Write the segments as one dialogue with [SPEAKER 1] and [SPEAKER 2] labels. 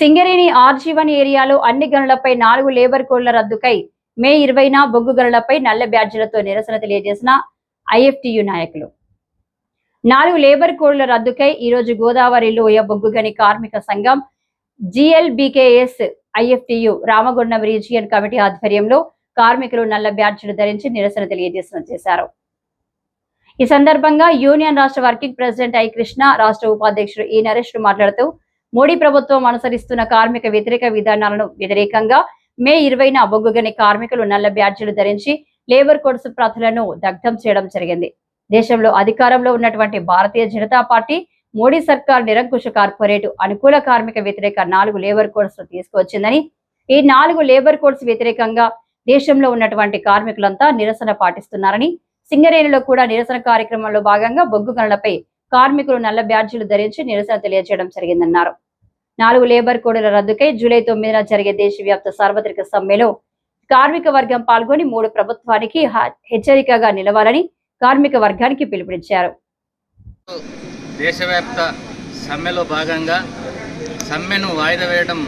[SPEAKER 1] Singareni RG one ఏరియాలో అన్ని గనులపై నాలుగు లేబర్ కోడ్ల రద్దుకై మే ఇరవైన బొగ్గు గనులపై నల్ల బ్యాడ్జీలతో నిరసన తెలియజేసిన ఐఎఫ్టియు నాయకులు. నాలుగు లేబర్ కోడ్ల రద్దుకై ఈ రోజు గోదావరి లోయ బొగ్గు గని కార్మిక సంఘం G L B K S I F T U Ramagundam region committee ఆధ్వర్యంలో కార్మికులు నల్ల బ్యాడ్జీలు ధరించి నిరసన తెలియజేసిన చేశారు. ఈ సందర్భంగా యూనియన్ రాష్ట్ర వర్కింగ్ ప్రెసిడెంట్ ఐ కృష్ణ రాష్ట్ర ఉపాధ్యక్షుడు ఈ నరేష్ మాట్లాడుతూ మోడీ ప్రభుత్వం అనుసరిస్తున్న కార్మిక వ్యతిరేక విధానాలను వ్యతిరేకంగా మే ఇరవైన బొగ్గుగని కార్మికులు నల్ల బ్యాడ్జీలు ధరించి లేబర్ కోడ్స్ ప్రతులను దగ్ధం చేయడం జరిగింది. దేశంలో అధికారంలో ఉన్నటువంటి భారతీయ జనతా పార్టీ మోడీ సర్కార్ నిరంకుశ కార్పొరేట్ అనుకూల కార్మిక వ్యతిరేక నాలుగు లేబర్ కోడ్స్ తీసుకువచ్చిందని ఈ నాలుగు లేబర్ కోడ్స్ వ్యతిరేకంగా దేశంలో ఉన్నటువంటి కార్మికులంతా నిరసన పాటిస్తున్నారని సింగరేణిలో కూడా నిరసన కార్యక్రమంలో భాగంగా బొగ్గు గనులపై కార్మికులు నల్ల బ్యాడ్జీలు ధరించి నిరసన తెలియజేయడం జరిగిందన్నారు. నాలుగు లేబర్ కోడ్ల రద్దుకై జూలై తొమ్మిదిన జరిగే దేశవ్యాప్త సార్వత్రిక సమ్మెలో కార్మిక వర్గం పాల్గొని మూడు ప్రభుత్వానికి హెచ్చరికగా నిలవాలని కార్మిక వర్గానికి పిలుపునిచ్చారు.
[SPEAKER 2] దేశవ్యాప్త సమ్మెలో భాగంగా సమ్మెను వాయిదా వేయడం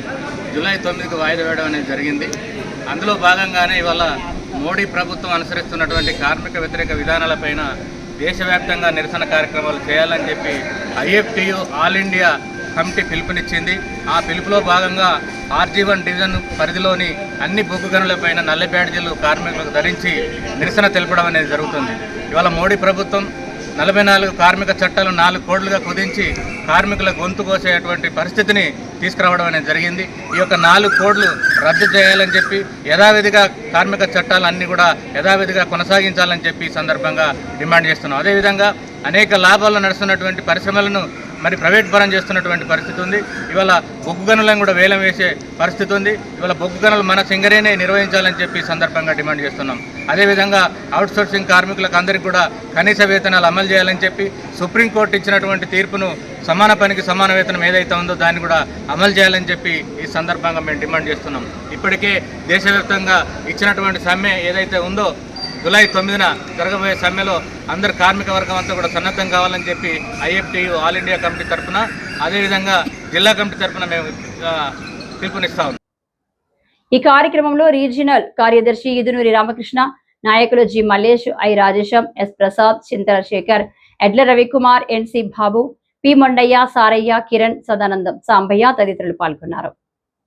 [SPEAKER 2] జూలై తొమ్మిదికి వాయిదా వేయడం అనేది జరిగింది. అందులో భాగంగానే ఇవాళ మోడీ ప్రభుత్వం అనుసరిస్తున్నటువంటి కార్మిక వ్యతిరేక విధానాలపైన దేశవ్యాప్తంగా నిరసన కార్యక్రమాలు చేయాలని చెప్పి ఐఎఫ్టియు ఆల్ ఇండియా కమిటీ పిలుపునిచ్చింది. ఆ పిలుపులో భాగంగా ఆర్జీవన్ డివిజన్ పరిధిలోని అన్ని బొగ్గు గనులపైన నల్ల బ్యాడ్జీలు కార్మికులకు ధరించి నిరసన తెలపడం అనేది జరుగుతుంది. ఇవాళ మోడీ ప్రభుత్వం నలభై నాలుగు కార్మిక చట్టాలు నాలుగు కోడ్లుగా కుదించి కార్మికుల గొంతు కోసేటువంటి పరిస్థితిని తీసుకురావడం అనేది జరిగింది. ఈ యొక్క నాలుగు కోడ్లు రద్దు చేయాలని చెప్పి యథావిధిగా కార్మిక చట్టాలు అన్నీ కూడా యథావిధిగా కొనసాగించాలని చెప్పి ఈ సందర్భంగా డిమాండ్ చేస్తున్నాం. అదేవిధంగా అనేక లాభాలు నడుస్తున్నటువంటి పరిశ్రమలను మరి ప్రైవేట్ పరం చేస్తున్నటువంటి పరిస్థితి ఉంది. ఇవాళ బొగ్గు గనులను కూడా వేలం వేసే పరిస్థితి ఉంది. ఇవాళ బొగ్గు గనులు మన సింగరేనే నిర్వహించాలని చెప్పి సందర్భంగా డిమాండ్ చేస్తున్నాం. అదేవిధంగా అవుట్సోర్సింగ్ కార్మికులకు అందరికీ కూడా కనీస వేతనాలు అమలు చేయాలని చెప్పి సుప్రీంకోర్టు ఇచ్చినటువంటి తీర్పును సమాన పనికి సమాన వేతనం ఏదైతే ఉందో దాన్ని కూడా అమలు చేయాలని చెప్పి ఈ సందర్భంగా మేము డిమాండ్ చేస్తున్నాం. ఇప్పటికే దేశవ్యాప్తంగా ఇచ్చినటువంటి సమ్మె ఏదైతే ఉందో జూలై తొమ్మిదిన జరగబోయే సమ్మెలో అందరు కార్మిక వర్గం అంతా కూడా సన్నద్ధం కావాలని చెప్పి ఐఎఫ్టియు ఆల్ ఇండియా కమిటీ తరఫున అదేవిధంగా జిల్లా కమిటీ తరఫున మేము పిలుపునిస్తా ఉన్నాం.
[SPEAKER 1] ఈ కార్యక్రమంలో రీజినల్ కార్యదర్శి ఇదునూరి రామకృష్ణ నాయకులు G Mallesh I Rajesham S Prasad Chintala Shekhar Edla Ravikumar NC Babu P Mondaiah Saraiah Kiran Sadanandam Sambaiah తదితరులు పాల్గొన్నారు.